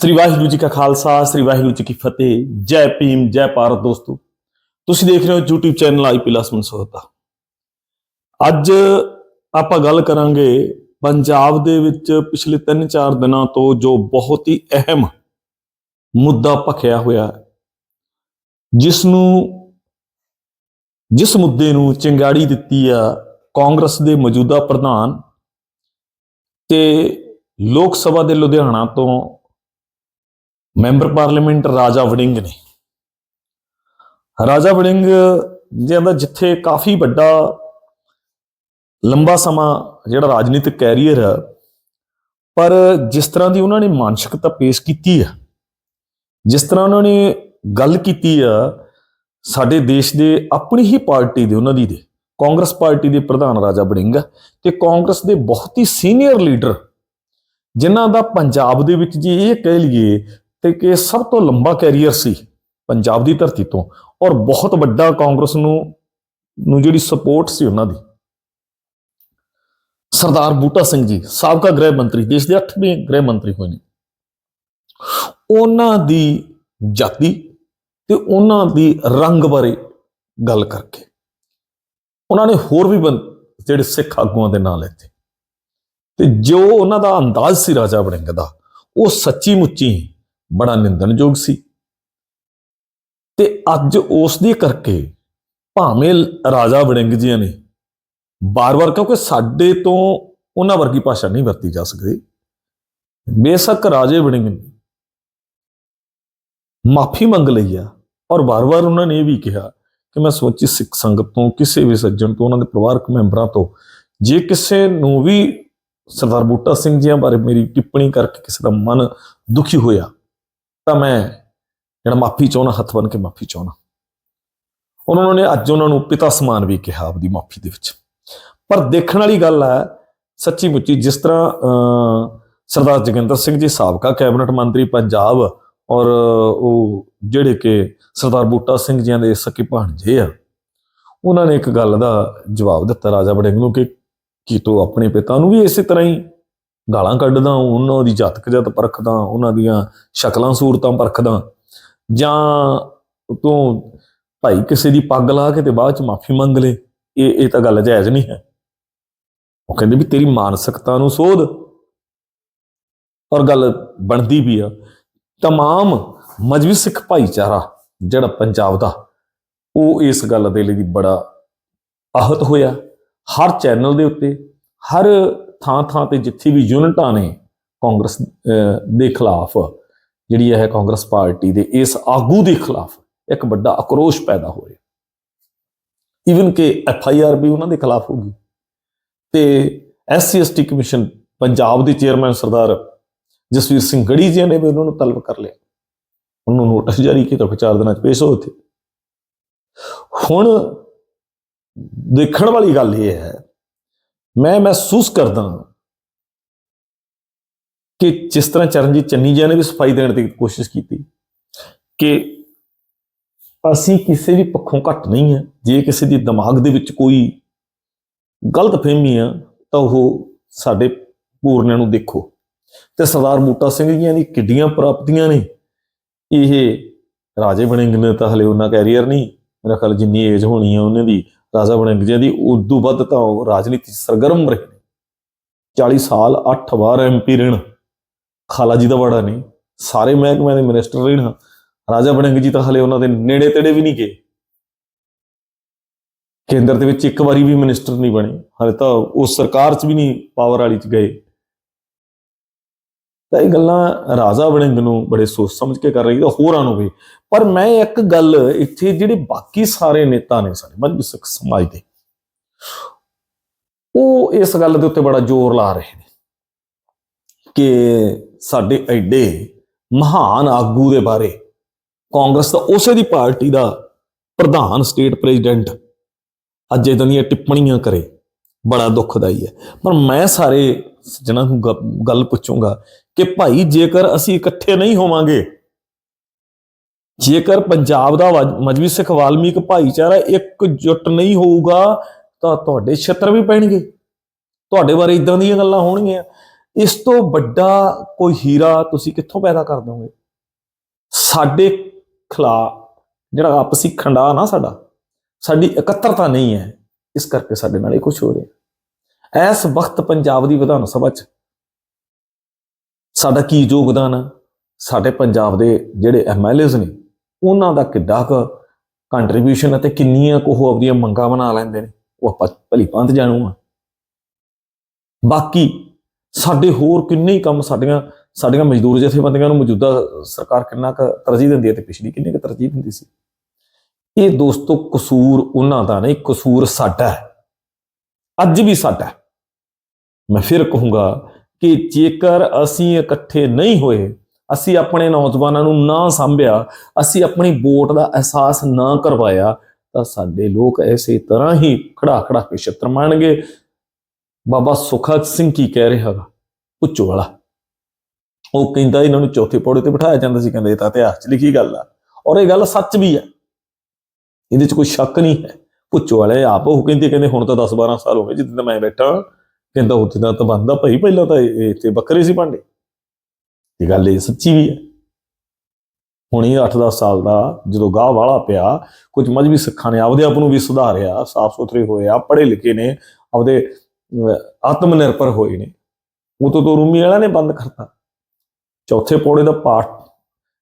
ਸ੍ਰੀ ਵਾਹਿਗੁਰੂ ਜੀ ਕਾ ਖਾਲਸਾ, ਸ੍ਰੀ ਵਾਹਿਗੁਰੂ ਜੀ ਕੀ ਫਤਿਹ। ਜੈ ਭੀਮ, ਜੈ ਭਾਰਤ ਦੋਸਤੋ। ਤੁਸੀਂ ਦੇਖ ਰਹੇ ਹੋ YouTube ਚੈਨਲ ਆਈਪੀ ਲਸਮਨ ਸੋਹਤਾ। ਅੱਜ ਆਪਾਂ ਗੱਲ ਕਰਾਂਗੇ ਪੰਜਾਬ ਦੇ ਵਿੱਚ ਪਿਛਲੇ 3-4 ਦਿਨਾਂ ਤੋਂ ਜੋ ਬਹੁਤ ਹੀ ਅਹਿਮ ਮੁੱਦਾ ਭਖਿਆ ਹੋਇਆ ਹੈ ਜਿਸ ਨੂੰ ਜਿਸ ਮੁੱਦੇ ਨੂੰ ਚਿੰਗਾੜੀ ਦਿੱਤੀ ਆ ਕਾਂਗਰਸ ਦੇ ਮੌਜੂਦਾ ਪ੍ਰਧਾਨ ਤੇ ਲੋਕ ਸਭਾ ਦੇ ਲੁਧਿਆਣਾ ਤੋਂ ਮੈਂਬਰ ਪਾਰਲੀਮੈਂਟ ਰਾਜਾ ਵੜਿੰਗ ਨੇ। ਰਾਜਾ ਵੜਿੰਗ ਜਿਹਦਾ ਜਿੱਥੇ ਕਾਫੀ ਵੱਡਾ, ਲੰਬਾ ਸਮਾਂ ਜਿਹੜਾ ਰਾਜਨੀਤਿਕ ਕੈਰੀਅਰ ਹੈ ਪਰ ਜਿਸ ਤਰ੍ਹਾਂ ਦੀ ਉਹਨਾਂ ਨੇ ਮਾਨਸਿਕਤਾ ਪੇਸ਼ ਕੀਤੀ ਹੈ ਜਿਸ ਤਰ੍ਹਾਂ ਉਹਨਾਂ ਨੇ ਗੱਲ ਕੀਤੀ ਆ, ਸਾਡੇ ਦੇਸ਼ ਦੇ ਆਪਣੀ ਹੀ ਪਾਰਟੀ ਦੇ, ਉਹਨਾਂ ਦੀ ਦੇ, ਕਾਂਗਰਸ ਪਾਰਟੀ ਦੇ ਪ੍ਰਧਾਨ ਰਾਜਾ ਵੜਿੰਗ ਆ, ਤੇ ਕਾਂਗਰਸ ਦੇ ਬਹੁਤ ਹੀ ਸੀਨੀਅਰ ਲੀਡਰ, ਜਿਨ੍ਹਾਂ ਦਾ ਪੰਜਾਬ ਦੇ ਵਿੱਚ ਜੀ ਇਹ ਕਹਿ ਲਈਏ ਤੇ ਕਿ ਸਭ ਤੋਂ ਲੰਬਾ ਕੈਰੀਅਰ ਸੀ ਪੰਜਾਬ ਦੀ ਧਰਤੀ ਤੋਂ ਔਰ ਬਹੁਤ ਵੱਡਾ ਕਾਂਗਰਸ ਨੂੰ ਨੂੰ ਜਿਹੜੀ ਸਪੋਰਟ ਸੀ ਉਹਨਾਂ ਦੀ। ਸਰਦਾਰ ਬੂਟਾ ਸਿੰਘ ਜੀ, ਸਾਬਕਾ ਗ੍ਰਹਿ ਮੰਤਰੀ, ਦੇਸ਼ ਦੇ 8ਵੇਂ ਗ੍ਰਹਿ ਮੰਤਰੀ ਹੋਏ ਨੇ। ਉਹਨਾਂ ਦੀ ਜਾਤੀ ਤੇ ਉਹਨਾਂ ਦੀ ਰੰਗ ਬਾਰੇ ਗੱਲ ਕਰਕੇ। ਉਹਨਾਂ ਨੇ ਹੋਰ ਵੀ ਬੰ- ਜਿਹੜੇ ਸਿੱਖ ਆਗੂਆਂ ਦੇ ਨਾਂ ਲੈਤੇ। ਤੇ ਜੋ ਉਹਨਾਂ ਦਾ ਅੰਦਾਜ਼ ਸੀ ਰਾਜਾ ਵੜਿੰਗ ਦਾ, ਉਹ ਸੱਚੀ ਮੁੱਚੀ ਬੜਾ ਨਿੰਦਣਯੋਗ ਸੀ। ਤੇ ਅੱਜ ਉਸ ਦੀ ਕਰਕੇ ਭਾਵੇਂ ਰਾਜਾ ਵੜਿੰਗ ਜੀ ਨੇ ਬਾਰ-ਬਾਰ ਕਿਉਂਕਿ ਸਾਡੇ ਤੋਂ ਉਹਨਾਂ ਵਰਗੀ ਭਾਸ਼ਾ ਨਹੀਂ ਵਰਤੀ ਜਾ ਸਕਦੀ। ਬੇਸ਼ੱਕ ਰਾਜੇ ਵੜਿੰਗ ਨੇ ਮਾਫੀ ਮੰਗ ਲਈ ਆ ਔਰ ਬਾਰ-ਬਾਰ ਉਹਨਾਂ ਨੇ ਇਹ ਵੀ ਕਿਹਾ ਕਿ ਮੈਂ ਸੋਚੀ ਸਿੱਖ ਸੰਗਤ ਤੋਂ, ਕਿਸੇ ਵੀ ਸੱਜਣ ਤੋਂ, ਉਹਨਾਂ ਦੇ ਪਰਿਵਾਰਕ ਮੈਂਬਰਾਂ ਤੋਂ, ਜੇ ਕਿਸੇ ਨੂੰ ਵੀ ਸਰਦਾਰ ਬੂਟਾ ਸਿੰਘ ਜੀਆਂ ਬਾਰੇ ਮੇਰੀ ਟਿੱਪਣੀ ਕਰਕੇ ਕਿਸੇ ਦਾ ਮਨ ਦੁਖੀ ਹੋਇਆ ਤਾਂ ਮੈਂ ਜਿਹੜਾ ਮਾਫੀ ਚਾਹਣਾ ਹੱਥ ਬਨ ਕੇ ਮਾਫੀ ਚਾਹਣਾ ਉਹਨਾਂ ਨੇ ਅੱਜ ਉਹਨਾਂ ਨੂੰ ਪਿਤਾ ਸਮਾਨ ਵੀ ਕਿਹਾ ਆਪਦੀ ਮਾਫੀ ਦੇ ਵਿੱਚ। ਪਰ ਦੇਖਣ ਵਾਲੀ ਗੱਲ ਹੈ ਸੱਚੀ ਮੁੱਚੀ ਜਿਸ ਤਰ੍ਹਾਂ ਅਹ, ਸਰਦਾਰ ਜਗਿੰਦਰ ਸਿੰਘ ਜੀ ਸਾਬਕਾ ਕੈਬਨਿਟ ਮੰਤਰੀ ਪੰਜਾਬ ਔਰ ਉਹ ਜਿਹੜੇ ਕਿ ਸਰਦਾਰ ਬੂਟਾ ਸਿੰਘ ਜੀਆਂ ਦੇ ਸਕੇ ਭਾਣਜੇ ਆ ਉਹਨਾਂ ਨੇ ਇੱਕ ਗੱਲ ਦਾ ਜਵਾਬ ਦਿੱਤਾ ਰਾਜਾ ਵੜਿੰਗ ਨੂੰ ਕਿ ਕੀ ਤੂੰ ਆਪਣੇ ਪਿਤਾ ਨੂੰ ਵੀ ਇਸੇ ਤਰ੍ਹਾਂ ਹੀ ਗਾਲਾਂ ਕੱਢਦਾ, ਉਹਨਾਂ ਦੀ ਜਾਤਕ ਜਤ ਪਰਖਦਾ, ਉਹਨਾਂ ਦੀਆਂ ਸ਼ਕਲਾਂ, ਸੂਰਤਾਂ ਪਰਖਦਾ। ਜਾਂ ਤੋਂ ਭਾਈ ਕਿਸੇ ਦੀ ਪੱਗ ਲਾ ਕੇ ਤੇ ਬਾਅਦ ਚ ਮਾਫੀ ਮੰਗ ਲੇ, ਇਹ ਇਹ ਤਾਂ ਗੱਲ ਜਾਇਜ਼ ਨਹੀਂ ਹੈ। ਉਹ ਕਹਿੰਦੇ ਵੀ ਤੇਰੀ ਮਾਨਸਿਕਤਾ ਨੂੰ ਸੋਧ। ਔਰ ਗੱਲ ਬਣਦੀ ਵੀ ਆ, ਤਮਾਮ ਮਜਬੀ ਸਿੱਖ ਭਾਈਚਾਰਾ ਜਿਹੜਾ ਪੰਜਾਬ ਦਾ, ਉਹ ਇਸ ਗੱਲ ਦੇ ਲਈ ਬੜਾ ਆਹਤ ਹੋਇਆ। ਹਰ ਚੈਨਲ ਦੇ ਉੱਤੇ, ਹਰ ਥਾਂ ਥਾਂ ਤੇ ਜਿੱਥੇ ਵੀ ਯੂਨਿਟਾਂ ਨੇ ਕਾਂਗਰਸ ਦੇ ਖਿਲਾਫ, ਜਿਹੜੀ ਹੈ ਕਾਂਗਰਸ ਪਾਰਟੀ ਦੇ ਇਸ ਆਗੂ ਦੇ ਖਿਲਾਫ ਇੱਕ ਵੱਡਾ ਆਕਰੋਸ਼ ਪੈਦਾ ਹੋ ਰਿਹਾ। ਈਵਨ ਕਿ ਐਫ ਆਈ ਆਰ ਵੀ ਉਹਨਾਂ ਦੇ ਖਿਲਾਫ ਹੋ ਗਈ। ਤੇ S C S T commission Punjab ਦੇ ਚੇਅਰਮੈਨ ਸਰਦਾਰ ਜਸਵੀਰ ਸਿੰਘ ਗੜੀ ਜੀ ਨੇ ਵੀ ਉਹਨਾਂ ਨੂੰ ਤਲਬ ਕਰ ਲਿਆ। ਉਹਨੂੰ ਨੋਟਿਸ ਜਾਰੀ ਕੀਤਾ ਕਿ ਚਾਰ ਦਿਨਾਂ ਚ ਪੇਸ਼ ਹੋ ਉੱਥੇ। ਹੁਣ ਦੇਖਣ ਵਾਲੀ ਗੱਲ ਇਹ ਹੈ ਮੈਂ ਮਹਿਸੂਸ ਕਰਦਾ ਕਿ ਜਿਸ ਤਰ੍ਹਾਂ ਚਰਨਜੀਤ ਚੰਨੀ ਜੀ ਨੇ ਵੀ ਸਫ਼ਾਈ ਦੇਣ ਦੀ ਕੋਸ਼ਿਸ਼ ਕੀਤੀ ਕਿ ਅਸੀਂ ਕਿਸੇ ਵੀ ਪੱਖੋਂ ਘੱਟ ਨਹੀਂ ਹੈ, ਜੇ ਕਿਸੇ ਦੀ ਦਿਮਾਗ ਦੇ ਵਿੱਚ ਕੋਈ ਗਲਤ ਫਹਿਮੀ ਆ, ਤਾਂ ਉਹ ਸਾਡੇ ਪੂਰਨਿਆਂ ਨੂੰ ਦੇਖੋ। ਤੇ ਸਰਦਾਰ ਬੂਟਾ ਸਿੰਘ ਜੀਆਂ ਦੀ ਕਿੱਡੀਆਂ ਪ੍ਰਾਪਤੀਆਂ ਨੇ। ਇਹ ਰਾਜੇ ਵੜਿੰਗ ਨੇ ਤਾਂ ਹਲੇ ਉਹਨਾਂ ਕੈਰੀਅਰ ਨਹੀਂ, ਮੇਰਾ ਖਿਆਲ ਜਿੰਨੀ ਏਜ ਹੋਣੀ ਆ ਉਹਨਾਂ ਦੀ ਰਾਜਾ ਵੜਿੰਗ ਜੀ। ਦੀ ਉਦੋਂ ਵੱਧ ਤਾਂ ਉਹ ਰਾਜਨੀਤੀ ਸਰਗਰਮ ਰਹੇ ਨੇ। 40 ਸਾਲ 8 ਵਾਰ ਐਮਪੀ ਰਹਿਣ। ਖਾਲਾ ਜੀ ਦਾ ਵੜਾ ਨਹੀਂ। ਸਾਰੇ ਮਹਿਕਮਿਆਂ ਦੇ ਮਿਨਿਸਟਰ ਰਹਿਣ। ਰਾਜਾ ਬਣਿੰਗ ਜੀ ਤਾਂ ਹਲੇ ਉਹਨਾਂ ਦੇ ਨੇੜੇ ਤੇੜੇ ਵੀ ਨਹੀਂ ਗਏ। ਕੇਂਦਰ ਦੇ ਵਿੱਚ ਇੱਕ ਵਾਰੀ ਵੀ ਮਿਨਿਸਟਰ ਨਹੀਂ ਬਣੇ। ਹਲੇ ਤਾਂ ਉਸ ਸਰਕਾਰ 'ਚ ਵੀ ਨਹੀਂ ਪਾਵਰ ਵਾਲੀ 'ਚ ਗਏ। ਤਾਂ ਇਹ ਗੱਲਾਂ ਰਾਜਾ ਵੜਿੰਗ ਨੂੰ ਬੜੇ ਸੋਚ ਸਮਝ ਕੇ ਕਰ ਰਹੀ ਤਾਂ ਹੋਰਾਂ ਨੂੰ ਵੀ। ਪਰ ਮੈਂ ਇੱਕ ਗੱਲ ਇੱਥੇ ਜਿਹੜੇ ਬਾਕੀ ਸਾਰੇ ਨੇਤਾ ਨੇ ਸਾਡੇ ਮਜਬੀ ਸਿੱਖ ਸਮਾਜ ਦੇ, ਉਹ ਇਸ ਗੱਲ ਦੇ ਉੱਤੇ ਬੜਾ ਜ਼ੋਰ ਲਾ ਰਹੇ ਨੇ ਕਿ ਸਾਡੇ ਐਡੇ ਮਹਾਨ ਆਗੂ ਦੇ ਬਾਰੇ ਕਾਂਗਰਸ ਦਾ ਉਸੇ ਦੀ ਪਾਰਟੀ ਦਾ ਪ੍ਰਧਾਨ, ਸਟੇਟ ਪ੍ਰੈਜ਼ੀਡੈਂਟ ਅੱਜ ਇਦਾਂ ਦੀਆਂ ਟਿੱਪਣੀਆਂ ਕਰੇ। ਬੜਾ ਦੁੱਖਦਾਈ ਹੈ। ਪਰ ਮੈਂ ਸਾਰੇ ਸੱਜਣਾਂ ਨੂੰ ਗੱਲ ਪੁੱਛੂੰਗਾ ਕਿ ਭਾਈ ਜੇਕਰ ਅਸੀਂ ਇਕੱਠੇ ਨਹੀਂ ਹੋਵਾਂਗੇ, ਜੇਕਰ ਪੰਜਾਬ ਦਾ ਮਜਬੀ ਸਿੱਖ ਵਾਲਮੀਕ ਭਾਈਚਾਰਾ ਇੱਕ ਜੁੱਟ ਨਹੀਂ ਹੋਊਗਾ, ਤਾਂ ਤੁਹਾਡੇ ਛੱਤਰ ਵੀ ਪੈਣਗੇ। ਤੁਹਾਡੇ ਬਾਰੇ ਇਦਾਂ ਦੀਆਂ ਗੱਲਾਂ ਹੋਣਗੀਆਂ। ਇਸ ਤੋਂ ਵੱਡਾ ਕੋਈ ਹੀਰਾ ਤੁਸੀਂ ਕਿੱਥੋਂ ਪੈਦਾ ਕਰ ਦੋਗੇ ਸਾਡੇ ਖਿਲਾ ਜਿਹੜਾ ਆਪਸੀ ਖੰਡਾ ਨਾ ਸਾਡਾ, ਸਾਡੀ ਇਕੱਤਰਤਾ ਨਹੀਂ ਹੈ। ਇਸ ਕਰਕੇ ਸਾਡੇ ਨਾਲ ਇਹ ਕੁਝ ਹੋ ਰਿਹਾ। ਇਸ ਵਕਤ ਪੰਜਾਬ ਦੀ ਵਿਧਾਨ ਸਭਾ 'ਚ। ਸਾਡਾ ਕੀ ਯੋਗਦਾਨ ਹੈ ਸਾਡੇ ਪੰਜਾਬ ਦੇ ਜਿਹੜੇ ਐਮਐਲਏਜ਼ ਨੇ, ਉਹਨਾਂ ਦਾ ਕਿੱਡਾ ਕੁ ਕੰਟਰੀਬਿਊਸ਼ਨ ਅਤੇ ਕਿੰਨੀਆਂ ਕੁ ਉਹ ਆਪਣੀਆਂ ਮੰਗਾਂ ਬਣਾ ਲੈਂਦੇ ਨੇ, ਉਹ ਆਪਾਂ ਭਲੀ ਪੰਤ ਜਾਣੂ ਆ। ਬਾਕੀ ਸਾਡੇ ਹੋਰ ਕਿੰਨੇ ਹੀ ਕੰਮ ਸਾਡੀਆਂ ਸਾਡੀਆਂ ਮਜ਼ਦੂਰ ਜਥੇਬੰਦੀਆਂ ਨੂੰ ਮੌਜੂਦਾ ਸਰਕਾਰ ਕਿੰਨਾ ਕੁ ਤਰਜੀਹ ਦਿੰਦੀ ਹੈ ਤੇ ਪਿਛਲੀ ਕਿੰਨੀ ਕੁ ਤਰਜੀਹ ਦਿੰਦੀ ਸੀ। ਇਹ ਦੋਸਤੋ ਕਸੂਰ ਉਹਨਾਂ ਦਾ ਨਹੀਂ, ਕਸੂਰ ਸਾਡਾ ਹੈ। ਅੱਜ ਵੀ ਸਾਡਾ ਹੈ। ਮੈਂ ਫਿਰ ਕਹੂੰਗਾ ਕਿ ਜੇਕਰ ਅਸੀਂ ਇਕੱਠੇ ਨਹੀਂ ਹੋਏ, ਅਸੀਂ ਆਪਣੇ ਨੌਜਵਾਨਾਂ ਨੂੰ ਨਾ ਸੰਭਿਆ, ਅਸੀਂ ਆਪਣੀ ਵੋਟ ਦਾ ਅਹਿਸਾਸ ਨਾ ਕਰਵਾਇਆ, ਤਾਂ ਸਾਡੇ ਲੋਕ ਐਸੇ ਤਰ੍ਹਾਂ ਹੀ ਖੜਾ ਖੜਾ ਕੇ ਛੱਤਰ ਮਾਣਗੇ ਬਾਬਾ ਸੁਖਤ ਸਿੰਘ ਕੀ ਕਹਿ ਰਿਹਾ ਹੈਗਾ ਉੱਚੋ ਵਾਲਾ। ਉਹ ਕਹਿੰਦਾ ਇਹਨਾਂ ਨੂੰ ਚੌਥੇ ਪੌੜੇ ਤੇ ਬਿਠਾਇਆ ਜਾਂਦਾ ਸੀ, ਕਹਿੰਦੇ ਇਹ ਤਾਂ ਇਤਿਹਾਸ 'ਚ ਲਿਖੀ ਗੱਲ ਆ। ਔਰ ਇਹ ਗੱਲ ਸੱਚ ਵੀ ਹੈ ਇਹਦੇ 'ਚ ਕੋਈ ਸ਼ੱਕ ਨਹੀਂ ਹੈ। ਪੁੱਛੋ ਵਾਲੇ ਆਪ ਉਹ ਕਹਿੰਦੇ ਕਹਿੰਦੇ ਹੁਣ ਤਾਂ 10 12 ਸਾਲ ਹੋ ਗਏ ਜਿੱਦਾਂ ਮੈਂ ਬੈਠਾ ਕਹਿੰਦਾ ਉੱਥੇ ਦਾ ਤਾਂ ਬੰਦਾ ਭਾਈ ਪਹਿਲਾਂ ਤਾਂ ਇੱਥੇ ਬੱਕਰੇ ਸੀ ਭਾਂਡੇ। ਇਹ ਗੱਲ ਇਹ ਸੱਚੀ ਵੀ ਹੈ। ਹੁਣੀ ਇਹ 8-10 ਸਾਲ ਦਾ ਜਦੋਂ ਗਾਹ ਵਾਲਾ ਪਿਆ, ਕੁਝ ਮਜਬੀ ਸਿੱਖਾਂ ਨੇ ਆਪਦੇ ਆਪ ਨੂੰ ਵੀ ਸੁਧਾਰਿਆ, ਸਾਫ਼ ਸੁਥਰੇ ਹੋਏ ਆ, ਪੜ੍ਹੇ ਲਿਖੇ ਨੇ, ਆਪਦੇ ਆਤਮ ਨਿਰਭਰ ਹੋਏ ਨੇ। ਉਹ ਤੋਂ ਰੂਮੀ ਵਾਲਾ ਨੇ ਬੰਦ ਕਰਤਾ। ਚੌਥੇ ਪੌੜੇ ਦਾ ਪਾਠ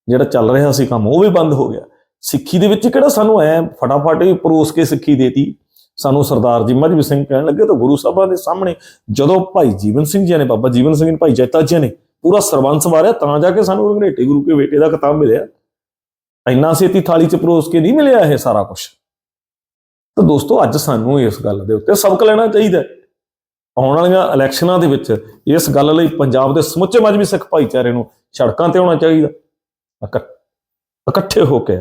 ਜਿਹੜਾ ਚੱਲ ਰਿਹਾ ਸੀ ਕੰਮ, ਉਹ ਵੀ ਬੰਦ ਹੋ ਗਿਆ। ਸਿੱਖੀ ਦੇ ਵਿੱਚ ਕਿਹੜਾ ਸਾਨੂੰ ਐ ਫਟਾਫਟ ਹੀ ਪਰੋਸ ਕੇ ਸਿੱਖੀ ਦੇਤੀ ਸਾਨੂੰ ਸਰਦਾਰ ਜੀ ਮਜਬੀ ਸਿੰਘ ਕਹਿਣ ਲੱਗੇ ਤਾਂ ਗੁਰੂ ਸਾਹਿਬਾਂ ਦੇ ਸਾਹਮਣੇ ਜਦੋਂ ਭਾਈ ਜੀਵਨ ਸਿੰਘ ਜੀ ਨੇ, ਬਾਬਾ ਜੀਵਨ ਸਿੰਘ ਨੇ, ਭਾਈ ਜੈਤਾ ਜੀ ਨੇ ਪੂਰਾ ਸਰਬੰਸ ਵਾਰਿਆ, ਤਾਂ ਜਾ ਕੇ ਸਾਨੂੰ ਰੰਗਰੇਟੇ ਗੁਰੂ ਕੇ ਬੇਟੇ ਦਾ ਕਿਤਾਬ ਮਿਲਿਆ। ਇੰਨਾ ਛੇਤੀ ਥਾਲੀ 'ਚ ਪਰੋਸ ਕੇ ਨਹੀਂ ਮਿਲਿਆ ਇਹ ਸਾਰਾ ਕੁਝ ਤਾਂ ਦੋਸਤੋ, ਅੱਜ ਸਾਨੂੰ ਇਸ ਗੱਲ ਦੇ ਉੱਤੇ ਸਬਕ ਲੈਣਾ ਚਾਹੀਦਾ ਆਉਣ ਵਾਲੀਆਂ ਇਲੈਕਸ਼ਨਾਂ ਦੇ ਵਿੱਚ ਇਸ ਗੱਲ ਲਈ ਪੰਜਾਬ ਦੇ ਸਮੁੱਚੇ ਮਜਬੀ ਸਿੱਖ ਭਾਈਚਾਰੇ ਨੂੰ ਸੜਕਾਂ ਤੇ ਆਉਣਾ ਚਾਹੀਦਾ। ਇਕ- ਇਕੱਠੇ ਹੋ ਕੇ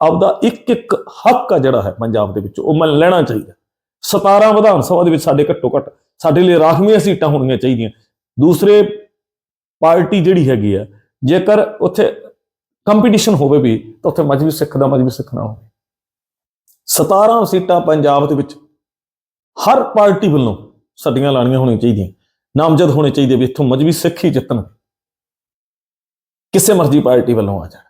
ਆਪਦਾ ਇੱਕ ਇੱਕ ਹੱਕ ਆ ਜਿਹੜਾ ਹੈ ਪੰਜਾਬ ਦੇ ਵਿੱਚ, ਉਹ ਮੰਨ ਲੈਣਾ ਚਾਹੀਦਾ। 17 ਵਿਧਾਨ ਸਭਾ ਦੇ ਵਿੱਚ ਸਾਡੇ ਘੱਟੋ ਘੱਟ ਸਾਡੇ ਲਈ ਰਾਖਵੀਆਂ ਸੀਟਾਂ ਹੋਣੀਆਂ ਚਾਹੀਦੀਆਂ। ਦੂਸਰੇ ਪਾਰਟੀ ਜਿਹੜੀ ਹੈਗੀ ਆ, ਜੇਕਰ ਉੱਥੇ ਕੰਪੀਟੀਸ਼ਨ ਹੋਵੇ ਵੀ, ਤਾਂ ਉੱਥੇ ਮਜਬੀ ਸਿੱਖ ਦਾ ਮਜਬੀ ਸਿੱਖ ਨਾ ਹੋਵੇ। 17 ਸੀਟਾਂ ਪੰਜਾਬ ਦੇ ਵਿੱਚ ਹਰ ਪਾਰਟੀ ਵੱਲੋਂ ਸਾਡੀਆਂ ਲਾਣੀਆਂ ਹੋਣੀਆਂ ਚਾਹੀਦੀਆਂ। ਨਾਮਜ਼ਦ ਹੋਣੇ ਚਾਹੀਦੇ ਵੀ ਇੱਥੋਂ ਮਜਬੀ ਸਿੱਖ ਹੀ ਜਿੱਤਣ। ਕਿਸੇ ਮਰਜ਼ੀ ਪਾਰਟੀ ਵੱਲੋਂ ਆ ਜਾਣ।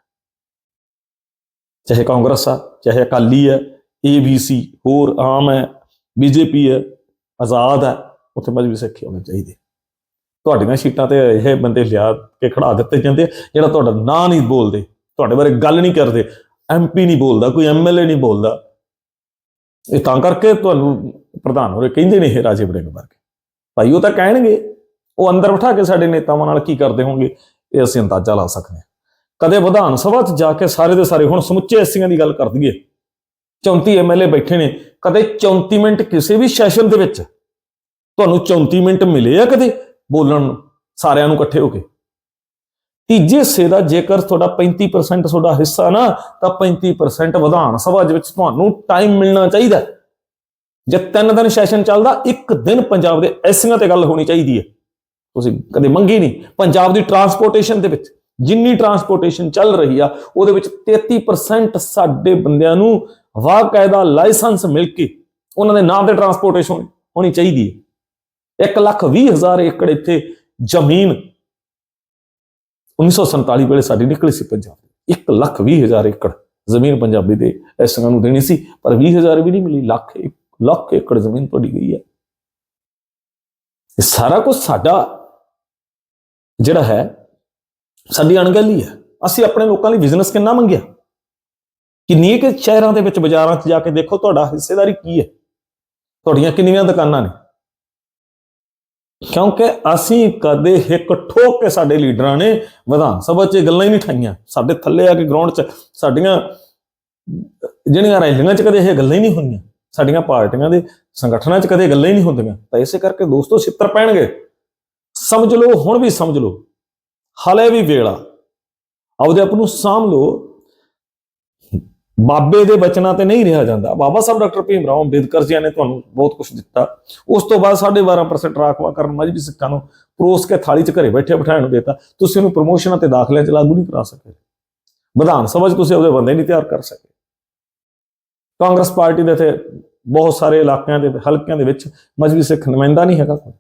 ਚਾਹੇ ਕਾਂਗਰਸ ਆ, ਚਾਹੇ ਅਕਾਲੀ ਹੈ ਏਬੀਸੀ ਹੋਰ ਆਮ ਹੈ ਬੀਜੇਪੀ ਹੈ, ਆਜ਼ਾਦ ਹੈ, ਉੱਥੇ ਮਜਬੀ ਸਿੱਖ ਹੀ ਹੋਣੇ ਚਾਹੀਦੇ ਤੁਹਾਡੀਆਂ ਸੀਟਾਂ ਤੇ ਇਹ ਬੰਦੇ ਲਿਆ ਕੇ ਖੜਾ ਦਿੱਤੇ ਜਾਂਦੇ ਜਿਹੜਾ ਤੁਹਾਡਾ ਨਾਂ ਨਹੀਂ ਬੋਲਦੇ, ਤੁਹਾਡੇ ਬਾਰੇ ਗੱਲ ਨਹੀਂ ਕਰਦੇ ਐਮਪੀ ਨਹੀਂ ਬੋਲਦਾ, ਕੋਈ ਐਮਐਲਏ ਨਹੀਂ ਬੋਲਦਾ। ਇਹ ਤਾਂ ਕਰਕੇ ਤੁਹਾਨੂੰ ਪ੍ਰਧਾਨ ਹੋਰੇ ਕਹਿੰਦੇ ਨੇ ਇਹ ਰਾਜੇ ਵੜਿੰਗ ਵਰਗੇ। ਭਾਈ, ਉਹ ਤਾਂ ਕਹਿਣਗੇ, ਉਹ ਅੰਦਰ ਬਿਠਾ ਕੇ ਸਾਡੇ ਨੇਤਾਵਾਂ ਨਾਲ ਕੀ ਕਰਦੇ ਹੋਣਗੇ, ਇਹ ਅਸੀਂ ਅੰਦਾਜ਼ਾ ਲਾ ਸਕਦੇ ਹਾਂ। ਕਦੇ ਵਿਧਾਨ ਸਭਾ 'ਚ ਜਾ ਕੇ ਸਾਰੇ ਦੇ ਸਾਰੇ ਹੁਣ ਸਮੁੱਚੇ ਐਸੀਆਂ ਦੀ ਗੱਲ ਕਰ ਦਈਏ 34 ਐਮਐਲਏ ਬੈਠੇ ਨੇ ਕਦੇ 34 ਮਿੰਟ ਕਿਸੇ ਵੀ ਸੈਸ਼ਨ ਦੇ ਵਿੱਚ ਤੁਹਾਨੂੰ 34 ਮਿੰਟ ਮਿਲੇ ਆ ਕਦੇ ਬੋਲਣ ਸਾਰਿਆਂ ਨੂੰ ਇਕੱਠੇ ਹੋ ਕੇ? ਤੀਜੇ ਹਿੱਸੇ ਦਾ ਜੇਕਰ ਤੁਹਾਡਾ 35% ਤੁਹਾਡਾ ਹਿੱਸਾ ਨਾ, ਤਾਂ 35% ਵਿਧਾਨ ਸਭਾ ਦੇ ਵਿੱਚ ਤੁਹਾਨੂੰ ਟਾਈਮ ਮਿਲਣਾ ਚਾਹੀਦਾ ਜੇ ਤਿੰਨ ਦਿਨ ਸੈਸ਼ਨ ਚੱਲਦਾ, ਇੱਕ ਦਿਨ ਪੰਜਾਬ ਦੇ ਐਸੀਆਂ ਤੇ ਗੱਲ ਹੋਣੀ ਚਾਹੀਦੀ ਹੈ। ਤੁਸੀਂ ਕਦੇ ਮੰਗੀ ਨਹੀਂ। ਪੰਜਾਬ ਦੀ ਟਰਾਂਸਪੋਰਟੇਸ਼ਨ ਦੇ ਵਿੱਚ ਜਿੰਨੀ ਟਰਾਂਸਪੋਰਟੇਸ਼ਨ ਚੱਲ ਰਹੀ ਆ, ਉਹਦੇ ਵਿੱਚ 33% ਸਾਡੇ ਬੰਦਿਆਂ ਨੂੰ ਵਾਕਾਇਦਾ ਲਾਇਸੈਂਸ ਮਿਲ ਕੇ ਉਹਨਾਂ ਦੇ ਨਾਮ ਤੇ ਟਰਾਂਸਪੋਰਟੇਸ਼ਨ ਹੋਣੀ ਚਾਹੀਦੀ ਹੈ। 1 ਲੱਖ 20 ਹਜ਼ਾਰ ਏਕੜ ਇੱਥੇ ਜ਼ਮੀਨ 1947 ਵੇਲੇ ਸਾਡੀ ਨਿਕਲੀ ਸੀ ਪੰਜਾਬ ਦੀ। 1 ਲੱਖ 20 ਹਜ਼ਾਰ ਏਕੜ ਜ਼ਮੀਨ ਪੰਜਾਬੀ ਦੇ ਐਸਾਂ ਨੂੰ ਦੇਣੀ ਸੀ, ਪਰ 20 ਹਜ਼ਾਰ ਵੀ ਨਹੀਂ ਮਿਲੀ, ਲੱਖ ਇੱਕ ਲੱਖ ਏਕੜ ਜ਼ਮੀਨ ਤੁਹਾਡੀ ਗਈ ਹੈ। ਇਹ ਸਾਰਾ ਕੁਝ ਸਾਡਾ ਜਿਹੜਾ ਹੈ, ਸਾਡੀ ਅਣਗਹਿਲੀ ਹੈ। ਅਸੀਂ ਆਪਣੇ ਲੋਕਾਂ ਲਈ ਬਿਜ਼ਨਸ ਕਿੰਨਾ ਮੰਗਿਆ? ਕਿੰਨੀ ਕਿ ਸ਼ਹਿਰਾਂ ਦੇ ਵਿੱਚ ਬਾਜ਼ਾਰਾਂ 'ਚ ਜਾ ਕੇ ਦੇਖੋ ਤੁਹਾਡਾ ਹਿੱਸੇਦਾਰੀ ਕੀ ਹੈ? ਤੁਹਾਡੀਆਂ ਕਿੰਨੀਆਂ ਦੁਕਾਨਾਂ ਨੇ? ਕਿਉਂਕਿ ਅਸੀਂ ਕਦੇ ਇੱਕ ਠੋਕ ਕੇ ਸਾਡੇ ਲੀਡਰਾਂ ਨੇ ਵਿਧਾਨ ਸਭਾ 'ਚ ਇਹ ਗੱਲਾਂ ਹੀ ਨਹੀਂ ਠਾਈਆਂ। ਸਾਡੇ ਥੱਲੇ ਆ ਕੇ ਗਰਾਊਂਡ 'ਚ ਸਾਡੀਆਂ ਜਿਹੜੀਆਂ ਰੈਲੀਆਂ 'ਚ ਕਦੇ ਇਹ ਗੱਲਾਂ ਹੀ ਨਹੀਂ ਹੁੰਦੀਆਂ। ਸਾਡੀਆਂ ਪਾਰਟੀਆਂ ਦੇ ਸੰਗਠਨਾਂ 'ਚ ਕਦੇ ਗੱਲਾਂ ਹੀ ਨਹੀਂ ਹੁੰਦੀਆਂ। ਤਾਂ ਇਸੇ ਕਰਕੇ ਦੋਸਤੋ ਛਿੱਤਰ ਪੈਣਗੇ। ਸਮਝ ਲਓ, ਹੁਣ ਵੀ ਸਮਝ ਲਓ। ਹਲੇ ਵੀ ਵੇਲਾ। ਆਪਦੇ ਆਪ ਨੂੰ ਸਾਂਭ ਲਓ। ਬਾਬੇ ਦੇ ਬਚਨਾਂ ਤੇ ਨਹੀਂ ਰਿਹਾ ਜਾਂਦਾ। ਬਾਬਾ ਸਾਹਿਬ ਡਾਕਟਰ ਭੀਮ ਰਾਓ ਅੰਬੇਦਕਰ ਜੀ ਨੇ ਤੁਹਾਨੂੰ ਬਹੁਤ ਕੁਝ ਦਿੱਤਾ। ਉਸ ਤੋਂ ਬਾਅਦ 12.5% ਰਾਖਵਾ ਕਰਨ ਮਜਬੀ ਸਿੱਖਾਂ ਨੂੰ ਪਰੋਸ ਕੇ ਥਾਲੀ 'ਚ ਘਰੇ ਬੈਠੇ ਬਿਠਾਉਣ ਨੂੰ ਦਿੱਤਾ। ਤੁਸੀਂ ਉਹਨੂੰ ਪ੍ਰਮੋਸ਼ਨਾਂ ਤੇ ਦਾਖਲਿਆਂ 'ਚ ਲਾਗੂ ਨਹੀਂ ਕਰਾ ਸਕੇ। ਵਿਧਾਨ ਸਭਾ 'ਚ ਤੁਸੀਂ ਉਹਦੇ ਬੰਦੇ ਨਹੀਂ ਤਿਆਰ ਕਰ ਸਕੇ। ਕਾਂਗਰਸ ਪਾਰਟੀ ਦੇ ਤੇ ਬਹੁਤ ਸਾਰੇ ਇਲਾਕਿਆਂ ਦੇ ਹਲਕਿਆਂ ਦੇ ਵਿੱਚ ਮਜਬੀ ਸਿੱਖ ਨੁਮਾਇੰਦਾ ਨਹੀਂ ਹੈਗਾ ਕੋਈ।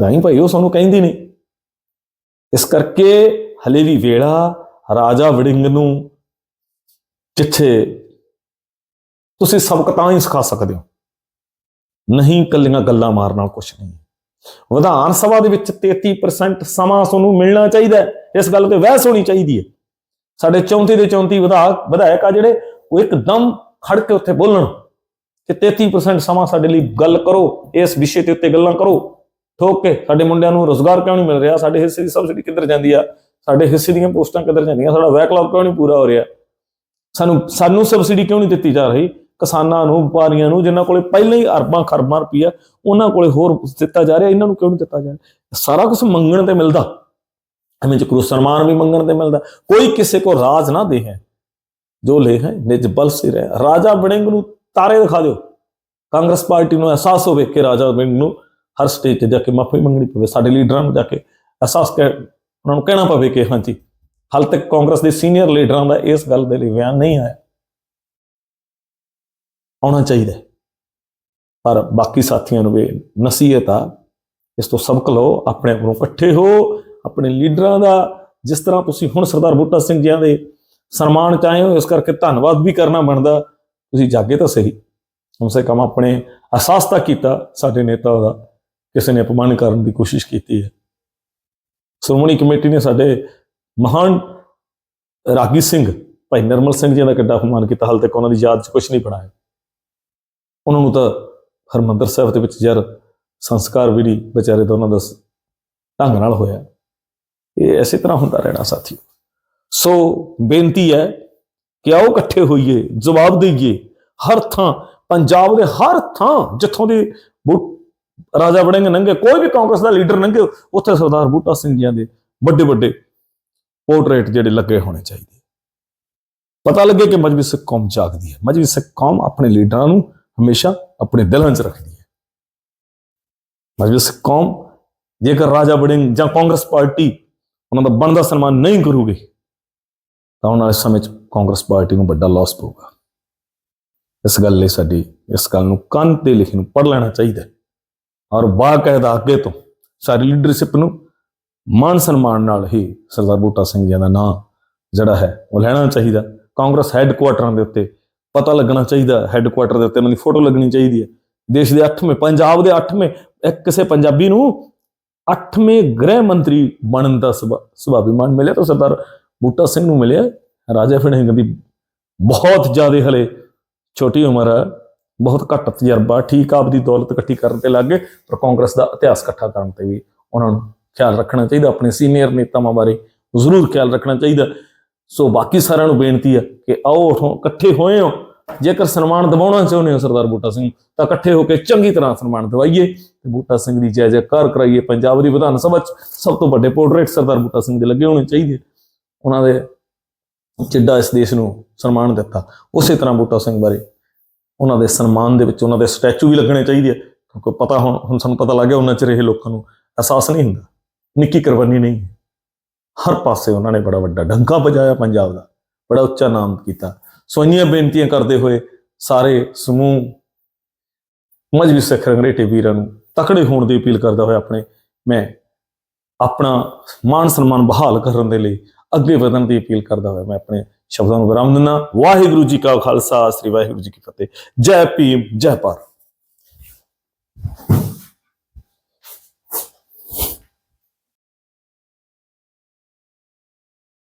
ਗਾਈ ਭਾਈ, ਉਹ ਸਾਨੂੰ ਕਹਿੰਦੀ ਨਹੀਂ। ਇਸ ਕਰਕੇ ਹਲੇ ਵੀ ਵੇਲਾ ਰਾਜਾ ਵੜਿੰਗ ਨੂੰ ਜਿੱਥੇ ਤੁਸੀਂ ਸਬਕ ਤਾਂ ਹੀ ਸਿਖਾ ਸਕਦੇ ਹੋ। ਨਹੀਂ ਕੱਲੀਆਂ ਗੱਲਾਂ ਮਾਰਨ ਨਾਲ ਕੁਝ ਨਹੀਂ। ਵਿਧਾਨ ਸਭਾ ਦੇ ਵਿੱਚ 33% ਸਮਾਂ ਤੁਹਾਨੂੰ ਮਿਲਣਾ ਚਾਹੀਦਾ ਇਸ ਗੱਲ ਤੇ ਬਹਿਸ ਹੋਣੀ ਚਾਹੀਦੀ ਹੈ। ਸਾਡੇ 34 ਦੇ 34 ਵਿਧਾਇਕ ਵਿਧਾਇਕ ਆ ਜਿਹੜੇ, ਉਹ ਇੱਕਦਮ ਖੜ ਕੇ ਉੱਥੇ ਬੋਲਣ ਕਿ 33% ਸਮਾਂ ਸਾਡੇ ਲਈ ਗੱਲ ਕਰੋ, ਇਸ ਵਿਸ਼ੇ ਤੇ ਉੱਤੇ ਗੱਲਾਂ ਕਰੋ। ਠੋਕ ਕੇ ਸਾਡੇ ਮੁੰਡਿਆਂ ਨੂੰ ਰੋਜ਼ਗਾਰ ਕਿਉਂ ਨਹੀਂ ਮਿਲ ਰਿਹਾ? ਸਾਡੇ ਹਿੱਸੇ ਦੀ ਸਬਸਿਡੀ ਕਿੱਧਰ ਜਾਂਦੀ ਆ? ਸਾਡੇ ਹਿੱਸੇ ਦੀਆਂ ਪੋਸਟਾਂ ਕਿੱਧਰ ਜਾਂਦੀਆਂ? ਸਾਡਾ ਬੈਕਲੌਗ ਕਿਉਂ ਨਹੀਂ ਪੂਰਾ ਹੋ ਰਿਹਾ? ਸਾਨੂੰ ਸਾਨੂੰ ਸਬਸਿਡੀ ਕਿਉਂ ਨਹੀਂ ਦਿੱਤੀ ਜਾ ਰਹੀ? ਕਿਸਾਨਾਂ ਨੂੰ, ਵਪਾਰੀਆਂ ਨੂੰ, ਜਿਨ੍ਹਾਂ ਕੋਲੇ ਪਹਿਲਾਂ ਹੀ ਅਰਬਾਂ, ਖਰਬਾਂ ਰੁਪਈਆ, ਉਹਨਾਂ ਕੋਲੇ ਹੋਰ ਦਿੱਤਾ ਜਾ ਰਿਹਾ, ਇਹਨਾਂ ਨੂੰ ਕਿਉਂ ਨਹੀਂ ਦਿੱਤਾ ਜਾ ਰਿਹਾ? ਸਾਰਾ ਕੁਝ ਮੰਗਣ ਤੇ ਮਿਲਦਾ। ਐਵੇਂ ਚ ਕਰੂ ਸਨਮਾਨ ਵੀ ਮੰਗਣ ਤੇ ਮਿਲਦਾ। ਕੋਈ ਕਿਸੇ ਕੋ ਰਾਜ ਨਾ ਦੇ ਹੈ ਜੋ ਲੈ ਹੈ ਨਿਜ ਬਲ ਸਿਰ ਹੈ ਰਾਜਾ ਵੜਿੰਗ ਨੂੰ ਤਾਰੇ ਦਿਖਾ ਦਿਓ। ਕਾਂਗਰਸ ਪਾਰਟੀ ਨੂੰ ਅਹਿਸਾਸ ਹੋਵੇ ਕਿ ਰਾਜਾ ਵੜਿੰਗ ਨੂੰ ਹਰ ਸਟੇਜ ਤੇ ਜਾ ਕੇ ਮਾਫੀ ਮੰਗਣੀ ਪਵੇ, ਸਾਡੇ ਲੀਡਰਾਂ ਨੂੰ ਜਾ ਕੇ ਅਹਿਸਾਸ ਕਰ ਉਹਨਾਂ ਨੂੰ ਕਹਿਣਾ ਪਵੇ ਕਿ ਹਾਂਜੀ ਹਾਲ ਤੱਕ ਕਾਂਗਰਸ ਦੇ ਸੀਨੀਅਰ ਲੀਡਰਾਂ ਦਾ ਇਸ ਗੱਲ ਦੇ ਲਈ ਬਿਆਨ ਨਹੀਂ ਆਇਆ। ਆਉਣਾ ਚਾਹੀਦਾ ਪਰ ਬਾਕੀ ਸਾਥੀਆਂ ਨੂੰ ਵੀ ਨਸੀਹਤ ਆ, ਇਸ ਤੋਂ ਸਬਕ ਲਓ, ਆਪਣੇ ਆਪ ਨੂੰ ਇਕੱਠੇ ਹੋ, ਆਪਣੇ ਲੀਡਰਾਂ ਦਾ, ਜਿਸ ਤਰ੍ਹਾਂ ਤੁਸੀਂ ਹੁਣ ਸਰਦਾਰ ਬੂਟਾ ਸਿੰਘ ਜੀਆਂ ਦੇ ਸਨਮਾਨ ਚਾਹੇ ਹੋ, ਇਸ ਕਰਕੇ ਧੰਨਵਾਦ ਵੀ ਕਰਨਾ ਬਣਦਾ। ਤੁਸੀਂ ਜਾਗੇ ਤਾਂ ਸਹੀ। ਕਮ ਸੇ ਕਮ ਆਪਣੇ ਅਹਿਸਾਸ ਤਾਂ ਕੀਤਾ, ਸਾਡੇ ਨੇਤਾ ਦਾ, ਕਿਸੇ ਨੇ ਅਪਮਾਨ ਕਰਨ ਦੀ ਕੋਸ਼ਿਸ਼ ਕੀਤੀ ਹੈ। ਸ਼੍ਰੋਮਣੀ ਕਮੇਟੀ ਨੇ ਸਾਡੇ ਮਹਾਨ ਰਾਗੀ ਸਿੰਘ, ਭਾਈ ਨਰਮਲ ਸਿੰਘ ਜੀ ਦਾ ਕਿੱਡਾ ਅਪਮਾਨ ਕੀਤਾ, ਹਾਲ ਤੱਕ ਉਹਨਾਂ ਦੀ ਯਾਦ 'ਚ ਕੁਝ ਨਹੀਂ ਬਣਾਇਆ ਉਹਨਾਂ ਨੂੰ ਤਾਂ ਹਰਮੰਦਰ ਸਾਹਿਬ ਦੇ ਵਿੱਚ ਯਾਰ ਸੰਸਕਾਰ ਵੀ ਨਹੀਂ, ਵਿਚਾਰੇ ਦਾ ਉਹਨਾਂ ਦਾ ਢੰਗ ਨਾਲ ਹੋਇਆ। ਇਹ ਐਸੇ ਤਰ੍ਹਾਂ ਹੁੰਦਾ ਰਹਿਣਾ ਸਾਥੀਓ। ਸੋ ਬੇਨਤੀ ਹੈ ਕਿ ਆਓ ਇਕੱਠੇ ਹੋਈਏ, ਜਵਾਬ ਦੇਈਏ, ਹਰ ਥਾਂ, ਪੰਜਾਬ ਦੇ ਹਰ ਥਾਂ, ਜਿੱਥੋਂ ਦੇ ਬੂ- ਰਾਜਾ ਵੜਿੰਗ ਨੰਗੇ, ਕੋਈ ਵੀ ਕਾਂਗਰਸ ਦਾ ਲੀਡਰ ਨੰਗੇ, ਉੱਥੇ ਸਰਦਾਰ ਬੂਟਾ ਸਿੰਘ ਜੀ ਦੇ ਵੱਡੇ ਵੱਡੇ ਪੋਰਟਰੇਟ ਜਿਹੜੇ ਲੱਗੇ ਹੋਣੇ ਚਾਹੀਦੇ ਪਤਾ ਲੱਗੇ ਕਿ ਮਜਬੀ ਸਿੱਖ ਕੌਮ ਜਾਗਦੀ ਹੈ। ਮਜਬੀ ਸਿੱਖ ਕੌਮ ਆਪਣੇ ਲੀਡਰਾਂ ਨੂੰ ਹਮੇਸ਼ਾ ਆਪਣੇ ਦਿਲਾਂ 'ਚ ਰੱਖਦੀ ਹੈ। ਮਜਬੀ ਸਿੱਖ ਕੌਮ, ਜੇਕਰ ਰਾਜਾ ਵੜਿੰਗ ਜਾਂ ਕਾਂਗਰਸ ਪਾਰਟੀ ਉਹਨਾਂ ਦਾ ਬਣਦਾ ਸਨਮਾਨ ਨਹੀਂ ਕਰੂਗੀ, ਤਾਂ ਆਉਣ ਵਾਲੇ ਸਮੇਂ 'ਚ ਕਾਂਗਰਸ ਪਾਰਟੀ ਨੂੰ ਵੱਡਾ ਲਾਸ ਪਊਗਾ। ਇਸ ਗੱਲ ਲਈ ਸਾਡੀ, ਇਸ ਗੱਲ ਨੂੰ ਕੰਨ ਤੇ ਲਿਖੀ ਨੂੰ ਪੜ ਲੈਣਾ ਚਾਹੀਦਾ ਔਰ ਬਾਕਾਇਦਾ ਅੱਗੇ ਤੋਂ ਸਾਰੀ ਲੀਡਰਸ਼ਿਪ ਨੂੰ ਮਾਨ ਸਨਮਾਨ ਨਾਲ ਹੀ ਸਰਦਾਰ ਬੂਟਾ ਸਿੰਘ ਜੀ ਦਾ ਨਾਂ ਜਿਹੜਾ ਹੈ ਉਹ ਲੈਣਾ ਚਾਹੀਦਾ। ਕਾਂਗਰਸ ਹੈੱਡਕੁਆਟਰਾਂ ਦੇ ਉੱਤੇ ਪਤਾ ਲੱਗਣਾ ਚਾਹੀਦਾ। ਹੈੱਡਕੁਆਟਰ ਦੇ ਉੱਤੇ ਉਹਨਾਂ ਦੀ ਫੋਟੋ ਲੱਗਣੀ ਚਾਹੀਦੀ ਹੈ। ਦੇਸ਼ ਦੇ 8ਵੇਂ ਪੰਜਾਬ ਦੇ 8ਵੇਂ ਇੱਕ ਕਿਸੇ ਪੰਜਾਬੀ ਨੂੰ 8ਵੇਂ ਗ੍ਰਹਿ ਮੰਤਰੀ ਬਣਨ ਦਾ ਸੁਭਾ- ਸੁਭਾਵੀਮਾਨ ਮਿਲਿਆ ਤਾਂ ਸਰਦਾਰ ਬੂਟਾ ਸਿੰਘ ਨੂੰ ਮਿਲਿਆ। ਰਾਜਾ ਫਿੜਿੰਗ ਦੀ ਬਹੁਤ ਜ਼ਿਆਦਾ ਹਲੇ ਛੋਟੀ ਉਮਰ ਹੈ। ਬਹੁਤ ਘੱਟ ਤਜਰਬਾ, ਠੀਕ ਆਪਦੀ ਦੌਲਤ ਇਕੱਠੀ ਕਰਨ ਤੇ ਲੱਗੇ ਪਰ ਕਾਂਗਰਸ ਦਾ ਇਤਿਹਾਸ ਇਕੱਠਾ ਕਰਨ ਤੇ ਵੀ ਉਹਨਾਂ ਨੂੰ ਖਿਆਲ ਰੱਖਣਾ ਚਾਹੀਦਾ, ਆਪਣੇ ਸੀਨੀਅਰ ਨੇਤਾਵਾਂ ਬਾਰੇ ਜ਼ਰੂਰ ਖਿਆਲ ਰੱਖਣਾ ਚਾਹੀਦਾ। ਸੋ ਬਾਕੀ ਸਾਰਿਆਂ ਨੂੰ ਬੇਨਤੀ ਹੈ ਕਿ ਆਓ, ਉਠੋ, ਇਕੱਠੇ ਹੋਏ ਹੋ। ਜੇਕਰ ਸਨਮਾਨ ਦਿਵਾਉਣਾ ਚਾਹੁੰਦੇ ਹੋ ਸਰਦਾਰ ਬੂਟਾ ਸਿੰਘ, ਤਾਂ ਇਕੱਠੇ ਹੋ ਕੇ ਚੰਗੀ ਤਰ੍ਹਾਂ ਸਨਮਾਨ ਦਿਵਾਈਏ। ਤੇ ਬੂਟਾ ਸਿੰਘ ਦੀ ਜੈ ਜੈਕਾਰ ਕਰਾਈਏ ਪੰਜਾਬ ਦੀ ਵਿਧਾਨ ਸਭਾ 'ਚ। ਸਭ ਤੋਂ ਵੱਡੇ ਪੋਰਟਰੇਟ ਸਰਦਾਰ ਬੂਟਾ ਸਿੰਘ ਦੇ ਲੱਗੇ ਹੋਣੇ ਚਾਹੀਦੇ। ਉਹਨਾਂ ਦੇ ਜਿੱਡਾ ਇਸ ਦੇਸ਼ ਨੂੰ ਸਨਮਾਨ ਦਿੱਤਾ। ਉਸੇ ਤਰ੍ਹਾਂ ਬੂਟਾ ਸਿੰਘ ਬਾਰੇ ਉਹਨਾਂ ਦੇ ਸਨਮਾਨ ਦੇ ਵਿੱਚ ਉਹਨਾਂ ਦੇ ਸਟੈਚੂ ਵੀ ਲੱਗਣੇ ਚਾਹੀਦੇ ਆ। ਕਿਉਂਕਿ ਪਤਾ ਹੁਣ ਹੁਣ ਸਾਨੂੰ ਪਤਾ ਲੱਗ ਗਿਆ ਉਹਨਾਂ ਚਿਰ ਇਹ ਲੋਕਾਂ ਨੂੰ ਅਹਿਸਾਸ ਨਹੀਂ ਹੁੰਦਾ। ਨਿੱਕੀ ਕੁਰਬਾਨੀ ਨਹੀਂ। ਹਰ ਪਾਸੇ ਉਹਨਾਂ ਨੇ ਬੜਾ ਵੱਡਾ ਡੰਕਾ ਵਜਾਇਆ ਪੰਜਾਬ ਦਾ, ਬੜਾ ਉੱਚਾ ਨਾਮ ਕੀਤਾ। ਸੋ ਇੰਨੀਆਂ ਬੇਨਤੀਆਂ ਕਰਦੇ ਹੋਏ ਸਾਰੇ ਸਮੂਹ ਮਜਬੀ ਸਿੱਖ ਰੰਗਰੇਟੇ ਵੀਰਾਂ ਨੂੰ ਤਕੜੇ ਹੋਣ ਦੀ ਅਪੀਲ ਕਰਦਾ ਹੋਇਆ ਆਪਣੇ, ਮੈਂ ਆਪਣਾ ਮਾਨ ਸਨਮਾਨ ਬਹਾਲ ਕਰਨ ਦੇ ਲਈ ਅੱਗੇ ਵਧਣ ਦੀ ਅਪੀਲ ਕਰਦਾ ਹੋਇਆ, ਮੈਂ ਆਪਣੇ ਸ਼ਬਦਾਂ ਨੂੰ ਵਿਰਾਮ ਦਿੰਦਾ ਵਾਹਿਗੁਰੂ ਜੀ ਕਾ ਖਾਲਸਾ, ਸ੍ਰੀ ਵਾਹਿਗੁਰੂ ਜੀ ਕੀ ਫਤਿਹ। ਜੈ ਭੀਮ, ਜੈ ਭਾਰਤ।